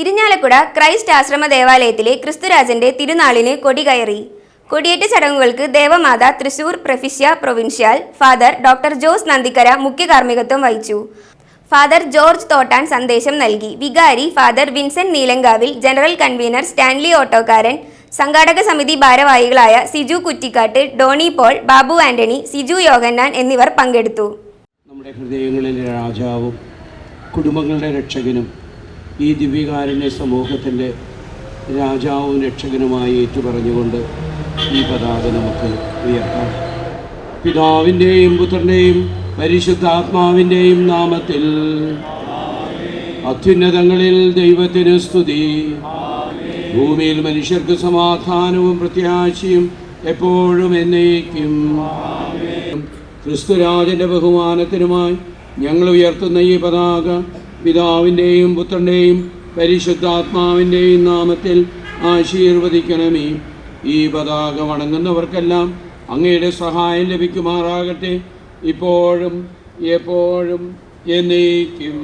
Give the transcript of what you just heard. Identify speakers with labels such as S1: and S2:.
S1: Irinjalakuda Christ ആശ്രമ ദേവാലയത്തിലെ ക്രിസ്തുരാജന്റെ തിരുനാളിന് കൊടി കയറി കൊടിയേറ്റ ചടങ്ങുകൾക്ക് Devamatha Thrissur പ്രഫിഷ്യ provincial father doctor Jose Nandikkara മുഖ്യ കാർമ്മികത്വം വഹിച്ചു. ഫാദർ ജോർജ് തോട്ടാൻ സന്ദേശം നൽകി. വികാരി father Vincent Neelankavil general convener Stanley Ottokkaran സംഘാടക സമിതി ഭാരവാഹികളായ സിജു കുറ്റിക്കാട്ട് ഡോണി പോൾ ബാബു ആന്റണി സിജു യോഗന്നാൻ എന്നിവർ പങ്കെടുത്തു.
S2: നമ്മുടെ ഹൃദയങ്ങളിലെ രാജാവും കുടുംബങ്ങളുടെ രക്ഷകനും ഈ ദിവ്യകാരുണ്യ സമൂഹത്തിന്റെ രാജാവും രക്ഷകനുമായി ഏറ്റുപറഞ്ഞുകൊണ്ട് ഈ പതാക നമുക്ക് ഉയർത്താം. പിതാവിന്റെയും പുത്രന്റെയും പരിശുദ്ധാത്മാവിന്റെയും നാമത്തിൽ അത്യുന്നതങ്ങളിൽ ദൈവത്തിന് സ്തുതി. ഭൂമിയിൽ മനുഷ്യർക്ക് സമാധാനവും പ്രത്യാശയും എപ്പോഴും എന്നേക്കും. ക്രിസ്തുരാജന്റെ ബഹുമാനത്തിനുമായി ഞങ്ങൾ ഉയർത്തുന്ന ഈ പതാക പിതാവിന്റെയും പുത്രന്റെയും പരിശുദ്ധാത്മാവിന്റെയും നാമത്തിൽ ആശീർവദിക്കണമേ. ഈ പതാക വണങ്ങുന്നവർക്കെല്ലാം അങ്ങയുടെ സഹായം ലഭിക്കുമാറാകട്ടെ. ഇപ്പോഴും എപ്പോഴും എന്നേക്കും.